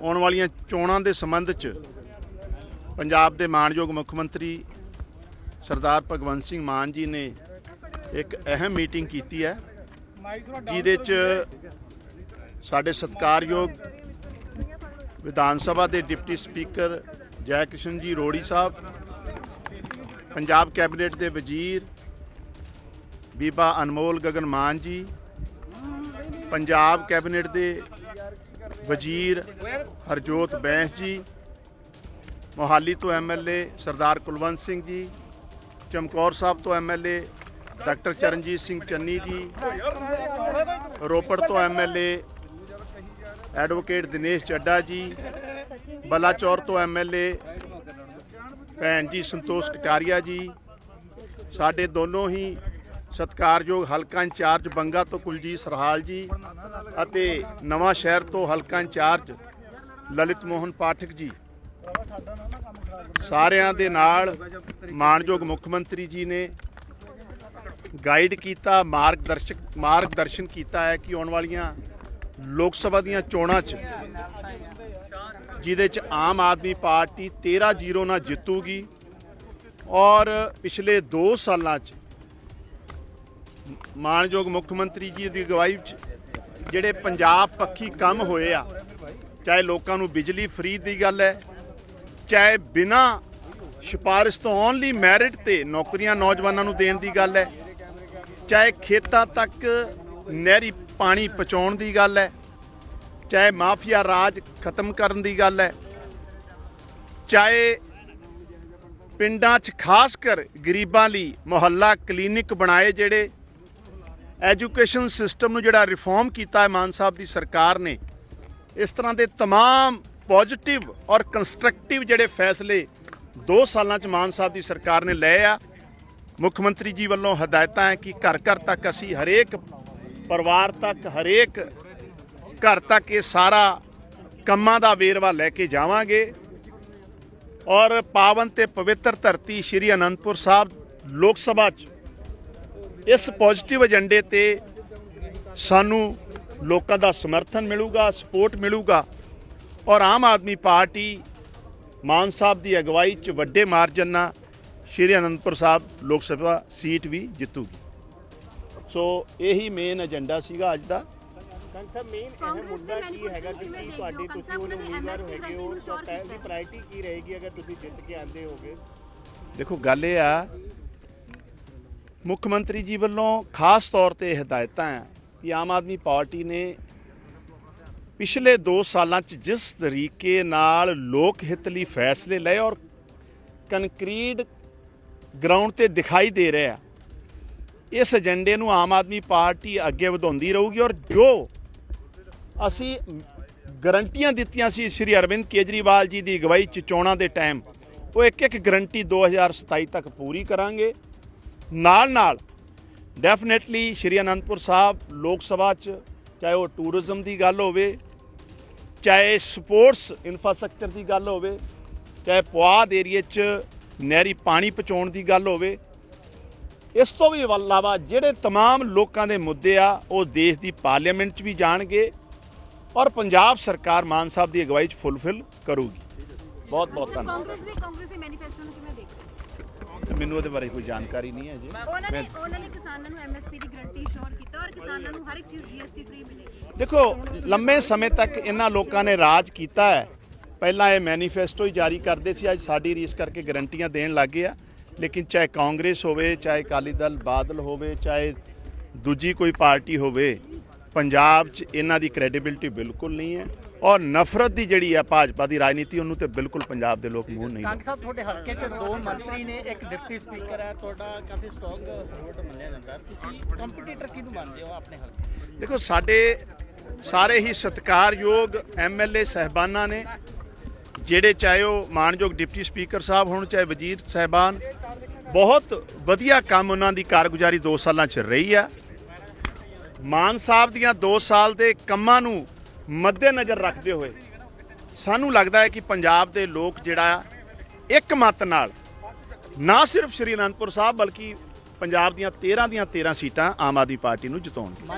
ਆਉਣ ਵਾਲੀਆਂ ਚੋਣਾਂ ਦੇ ਸੰਬੰਧ 'ਚ ਪੰਜਾਬ ਦੇ ਮਾਣਯੋਗ ਮੁੱਖ ਮੰਤਰੀ ਸਰਦਾਰ ਭਗਵੰਤ ਸਿੰਘ ਮਾਨ ਜੀ ਨੇ ਇੱਕ ਅਹਿਮ ਮੀਟਿੰਗ ਕੀਤੀ ਹੈ, ਜਿਹਦੇ 'ਚ ਸਾਡੇ ਸਤਿਕਾਰਯੋਗ ਵਿਧਾਨ ਸਭਾ ਦੇ ਡਿਪਟੀ ਸਪੀਕਰ ਜੈ ਕ੍ਰਿਸ਼ਨ ਜੀ ਰੋੜੀ ਸਾਹਿਬ, ਪੰਜਾਬ ਕੈਬਨਿਟ ਦੇ ਵਜ਼ੀਰ ਬੀਬਾ ਅਨਮੋਲ ਗਗਨ ਮਾਨ ਜੀ, ਪੰਜਾਬ ਕੈਬਨਿਟ ਦੇ ਵਜ਼ੀਰ ਹਰਜੋਤ ਬੈਂਸ ਜੀ, ਮੋਹਾਲੀ ਤੋਂ ਐਮਐਲਏ ਸਰਦਾਰ ਕੁਲਵੰਤ ਸਿੰਘ ਜੀ, ਚਮਕੌਰ ਸਾਹਿਬ ਤੋਂ ਐਮਐਲਏ ਡਾਕਟਰ ਚਰਨਜੀਤ ਸਿੰਘ ਚੰਨੀ ਜੀ, ਰੋਪੜ ਤੋਂ ਐਮਐਲਏ ਐਡਵੋਕੇਟ ਦਿਨੇਸ਼ ਚੱਡਾ ਜੀ, ਬਲਾਚੌਰ ਤੋਂ ਐਮਐਲਏ ਭੈਣ ਜੀ ਸੰਤੋਸ਼ ਕਟਾਰੀਆ ਜੀ, ਸਾਡੇ ਦੋਨੋਂ ਹੀ ਸਤਿਕਾਰਯੋਗ ਹਲਕਾ ਇੰਚਾਰਜ ਬੰਗਾ ਤੋਂ ਕੁਲਜੀਤ ਸਰਹਾਲ ਜੀ ਅਤੇ ਨਵਾਂ ਸ਼ਹਿਰ ਤੋਂ ਹਲਕਾ ਇੰਚਾਰਜ ਲਲਿਤ ਮੋਹਨ ਪਾਠਕ ਜੀ। ਸਾਰਿਆਂ ਦੇ ਨਾਲ ਮਾਨਯੋਗ ਮੁੱਖ ਮੰਤਰੀ ਜੀ ਨੇ ਗਾਈਡ ਕੀਤਾ, ਮਾਰਗਦਰਸ਼ਕ, ਮਾਰਗਦਰਸ਼ਨ ਕੀਤਾ ਹੈ ਕਿ ਆਉਣ ਵਾਲੀਆਂ ਲੋਕ ਸਭਾ ਦੀਆਂ ਚੋਣਾਂ 'ਚ ਜਿਹਦੇ 'ਚ ਆਮ ਆਦਮੀ ਪਾਰਟੀ 13-0 ਨਾਲ ਜਿੱਤੂਗੀ ਔਰ ਪਿਛਲੇ 2 ਸਾਲਾਂ 'ਚ ਮਾਨਯੋਗ ਮੁੱਖ ਮੰਤਰੀ ਜੀ ਦੀ ਅਗਵਾਈ 'ਚ ਜਿਹੜੇ ਪੰਜਾਬ ਪੱਖੀ ਕੰਮ ਹੋਏ ਆ, ਚਾਹੇ ਲੋਕਾਂ ਨੂੰ ਬਿਜਲੀ ਫ੍ਰੀ ਦੀ ਗੱਲ ਹੈ, ਚਾਹੇ ਬਿਨਾ ਸਿਫਾਰਿਸ਼ ਤੋਂ ਓਨਲੀ ਮੈਰਿਟ ਤੇ ਨੌਕਰੀਆਂ ਨੌਜਵਾਨਾਂ ਨੂੰ ਦੇਣ ਦੀ ਗੱਲ ਹੈ, ਚਾਹੇ ਖੇਤਾਂ ਤੱਕ ਨਹਿਰੀ ਪਾਣੀ ਪਹੁੰਚਾਉਣ ਦੀ ਗੱਲ ਹੈ, ਚਾਹੇ ਮਾਫੀਆ ਰਾਜ ਖਤਮ ਕਰਨ ਦੀ ਗੱਲ ਹੈ, ਚਾਹੇ ਪਿੰਡਾਂ 'ਚ ਖਾਸ ਕਰ ਗਰੀਬਾਂ ਲਈ ਮੁਹੱਲਾ ਕਲੀਨਿਕ ਬਣਾਏ ਜਿਹੜੇ ਐਜੂਕੇਸ਼ਨ ਸਿਸਟਮ ਨੂੰ ਜਿਹੜਾ ਰਿਫਾਰਮ ਕੀਤਾ ਹੈ ਮਾਨ ਸਾਹਿਬ ਦੀ ਸਰਕਾਰ ਨੇ ਇਸ ਤਰ੍ਹਾਂ ਦੇ तमाम ਪੋਜ਼ਿਟਿਵ ਔਰ ਕੰਸਟਰਕਟਿਵ ਜਿਹੜੇ ਫੈਸਲੇ 2 ਸਾਲਾਂ 'ਚ ਮਾਨ ਸਾਹਿਬ ਦੀ ਸਰਕਾਰ ਨੇ ਲਏ ਆ ਮੁੱਖ ਮੰਤਰੀ ਜੀ ਵੱਲੋਂ ਹਦਾਇਤਾਂ ਹੈ ਕਿ ਘਰ ਘਰ ਤੱਕ ਅਸੀਂ ਹਰੇਕ ਪਰਿਵਾਰ ਤੱਕ ਹਰੇਕ ਘਰ ਤੱਕ ਇਹ ਸਾਰਾ ਕੰਮਾਂ ਦਾ ਵੇਰਵਾ ਲੈ ਕੇ ਜਾਵਾਂਗੇ ਔਰ ਪਾਵਨ ਤੇ ਪਵਿੱਤਰ ਧਰਤੀ ਸ਼੍ਰੀ ਅਨੰਦਪੁਰ ਸਾਹਿਬ ਲੋਕ ਸਭਾ 'ਚ ਇਸ ਪੋਜ਼ਿਟਿਵ ਏਜੰਡੇ ਤੇ ਸਾਨੂੰ ਲੋਕਾਂ ਦਾ ਸਮਰਥਨ ਮਿਲੂਗਾ ਸਪੋਰਟ ਮਿਲੂਗਾ ਔਰ ਆਮ ਆਦਮੀ ਪਾਰਟੀ ਮਾਨ ਸਾਹਿਬ ਦੀ ਅਗਵਾਈ 'ਚ ਵੱਡੇ ਮਾਰਜਨ ਨਾਲ ਸ਼੍ਰੀ ਅਨੰਦਪੁਰ ਸਾਹਿਬ ਲੋਕ ਸਭਾ ਸੀਟ ਵੀ ਜਿੱਤੂਗੀ। ਸੋ ਇਹੀ ਮੇਨ ਏਜੰਡਾ ਸੀਗਾ ਅੱਜ ਦਾ। ਕੰਸਾ ਮੇਨ ਇਹ ਕਾਂਗਰਸ ਦੇ ਮੁੱਦਾ ਕੀ ਹੈਗਾ ਕਿ ਕਿਵੇਂ ਤੁਹਾਡੀ ਦੇਖਦੇ ਹੋ? ਤੁਸੀਂ ਉਹਨੂੰ ਕੰਸਾ ਉਮੀਦਵਾਰ ਉਹਨਾਂ ਨੇ ਹੈਗੇ ਹੋ MSP ਤਾਂ ਨੂੰ ਪਹਿਲੀ short ਪ੍ਰਾਇੋਰਟੀ ਕੀ ਰਹੇਗੀ ਅਗਰ ਤੁਸੀਂ ਜਿੱਤ ਕੇ ਆਂਦੇ ਹੋਗੇ? ਦੇਖੋ ਗੱਲ ਇਹ ਆ ਮੁੱਖ ਮੰਤਰੀ ਜੀ ਵੱਲੋਂ ਖਾਸ ਤੌਰ ਤੇ ਹਦਾਇਤਾਂ ਹੈ ਕਿ ਆਮ ਆਦਮੀ ਪਾਰਟੀ ਨੇ ਪਿਛਲੇ 2 ਸਾਲਾਂ 'ਚ ਜਿਸ ਤਰੀਕੇ ਨਾਲ ਲੋਕ ਹਿੱਤ ਲਈ ਫੈਸਲੇ ਲਏ ਔਰ ਕੰਕਰੀਟ ਗਰਾਊਂਡ ਤੇ ਦਿਖਾਈ ਦੇ ਰਿਹਾ ਇਸ ਏਜੰਡੇ ਨੂੰ ਆਮ ਆਦਮੀ ਪਾਰਟੀ ਅੱਗੇ ਵਧਾਉਂਦੀ ਰਹੂਗੀ ਔਰ ਜੋ ਅਸੀਂ ਗਰੰਟੀਆਂ ਦਿੱਤੀਆਂ ਸੀ ਸ਼੍ਰੀ ਅਰਵਿੰਦ ਕੇਜਰੀਵਾਲ ਜੀ ਦੀ ਅਗਵਾਈ ਚ ਚੋਣਾਂ ਦੇ ਟਾਈਮ ਉਹ ਇੱਕ ਇੱਕ ਗਰੰਟੀ 2027 ਤੱਕ ਪੂਰੀ ਕਰਾਂਗੇ। ਨਾਲ ਨਾਲ ਡੈਫੀਨਿਟਲੀ ਸ਼੍ਰੀ ਅਨੰਦਪੁਰ ਸਾਹਿਬ ਲੋਕ ਸਭਾ ਚ ਚਾਹੇ ਉਹ ਟੂਰਿਜ਼ਮ ਦੀ ਗੱਲ ਹੋਵੇ ਚਾਹੇ ਸਪੋਰਟਸ ਇਨਫਰਾਸਟ੍ਰਕਚਰ ਦੀ ਗੱਲ ਹੋਵੇ ਚਾਹੇ ਪੁਆਧ ਏਰੀਏ ਚ ਨਹਿਰੀ ਪਾਣੀ ਪਹੁੰਚਾਉਣ ਦੀ ਗੱਲ ਹੋਵੇ ਇਸ ਤੋਂ ਵੀ ਇਲਾਵਾ ਜਿਹੜੇ तमाम ਲੋਕਾਂ ਦੇ ਮੁੱਦੇ ਆ ਉਹ ਦੇਸ਼ ਦੀ ਪਾਰਲੀਮੈਂਟ 'ਚ ਵੀ ਜਾਣਗੇ ਔਰ ਪੰਜਾਬ ਸਰਕਾਰ ਮਾਨ ਸਾਹਿਬ ਦੀ ਅਗਵਾਈ 'ਚ ਫੁੱਲਫਿਲ ਕਰੂਗੀ ਬਹੁਤ ਬਹੁਤ ਧੰਨਵਾਦ ਕਾਂਗਰਸ ਦੇ ਕਾਂਗਰਸ ਦੇ ਮੈਨੀਫੈਸਟੋ ਨੂੰ ਕਿਵੇਂ ਦੇਖਦੇ ਹੋ? ਮੈਨੂੰ ਉਹਦੇ ਬਾਰੇ ਕੋਈ ਜਾਣਕਾਰੀ ਨਹੀਂ ਹੈ ਜੀ। ਉਹਨਾਂ ਨੇ ਉਹਨਾਂ ਨੇ ਕਿਸਾਨਾਂ ਨੂੰ ਐਮਐਸਪੀ ਦੀ ਗਰੰਟੀ ਸ਼ੋਰ ਕੀਤਾ ਔਰ ਕਿਸਾਨਾਂ ਨੂੰ ਹਰ ਇੱਕ ਚੀਜ਼ ਜੀਐਸਟੀ ਫ੍ਰੀ ਮਿਲੇਗੀ। ਦੇਖੋ ਲੰਮੇ ਸਮੇਂ ਤੱਕ ਇਹਨਾਂ ਲੋਕਾਂ ਨੇ ਰਾਜ ਕੀਤਾ ਹੈ। ਪਹਿਲਾਂ ਇਹ ਮੈਨੀਫੈਸਟੋ ਹੀ ਜਾਰੀ ਕਰਦੇ ਸੀ ਅੱਜ ਸਾਡੀ ਰੀਸ ਕਰਕੇ ਗਰੰਟੀਆਂ ਦੇਣ ਲੱਗੇ ਆ। ਲੇਕਿਨ ਚਾਹੇ ਕਾਂਗਰਸ ਹੋਵੇ ਚਾਹੇ ਅਕਾਲੀ ਦਲ ਬਾਦਲ ਹੋਵੇ ਚਾਹੇ ਦੂਜੀ ਕੋਈ ਪਾਰਟੀ ਹੋਵੇ ਪੰਜਾਬ 'ਚ ਇਹਨਾਂ ਦੀ ਕ੍ਰੈਡੀਬਿਲਿਟੀ ਬਿਲਕੁਲ ਨਹੀਂ ਹੈ। ਔਰ ਨਫ਼ਰਤ ਦੀ ਜਿਹੜੀ ਹੈ ਭਾਜਪਾ ਦੀ ਰਾਜਨੀਤੀ ਉਹਨੂੰ ਤੇ ਬਿਲਕੁਲ ਪੰਜਾਬ ਦੇ ਲੋਕ ਮੂੰਹ ਨਹੀਂ ਕੰਗ ਸਾਹਿਬ ਤੁਹਾਡੇ ਹਲਕੇ 'ਚ ਦੋ ਮੰਤਰੀ ਨੇ ਇੱਕ ਡਿਪਟੀ ਸਪੀਕਰ ਹੈ ਤੁਹਾਡਾ ਕਾਫੀ ਸਟਰੋਂਗ ਵੋਟ ਮੰਨਿਆ ਜਾਂਦਾ। ਤੁਸੀਂ ਕੰਪੀਟੀਟਰ ਕਿਹਨੂੰ ਮੰਨਦੇ ਹੋ ਆਪਣੇ ਹਲਕੇ ਦੇਖੋ ਸਾਡੇ ਸਾਰੇ ਹੀ ਸਤਿਕਾਰਯੋਗ ਐਮਐਲਏ ਸਹਿਬਾਨਾਂ ਨੇ ਜਿਹੜੇ ਚਾਹੇ ਉਹ ਮਾਨਯੋਗ ਡਿਪਟੀ ਸਪੀਕਰ ਸਾਹਿਬ ਹੋਣ ਚਾਹੇ ਵਜ਼ੀਰ ਸਹਿਬਾਨ ਬਹੁਤ ਵਧੀਆ ਕੰਮ ਉਹਨਾਂ ਦੀ ਕਾਰਗੁਜ਼ਾਰੀ 2 ਸਾਲਾਂ 'ਚ ਰਹੀ ਆ। ਮਾਨ ਸਾਹਿਬ ਦੀਆਂ 2 ਸਾਲ ਦੇ ਕੰਮਾਂ ਨੂੰ ਮੱਦੇਨਜ਼ਰ ਰੱਖਦੇ ਹੋਏ ਸਾਨੂੰ ਲੱਗਦਾ ਹੈ ਕਿ ਪੰਜਾਬ ਦੇ ਲੋਕ ਜਿਹੜਾ ਇੱਕ ਮਤ ਨਾਲ ਨਾ ਸਿਰਫ ਸ਼੍ਰੀ ਅਨੰਦਪੁਰ ਸਾਹਿਬ ਬਲਕਿ ਪੰਜਾਬ ਦੀਆਂ 13 ਦੀਆਂ 13 ਸੀਟਾਂ ਆਮ ਆਦਮੀ ਪਾਰਟੀ ਨੂੰ ਜਿਤਾਉਣਗੇ।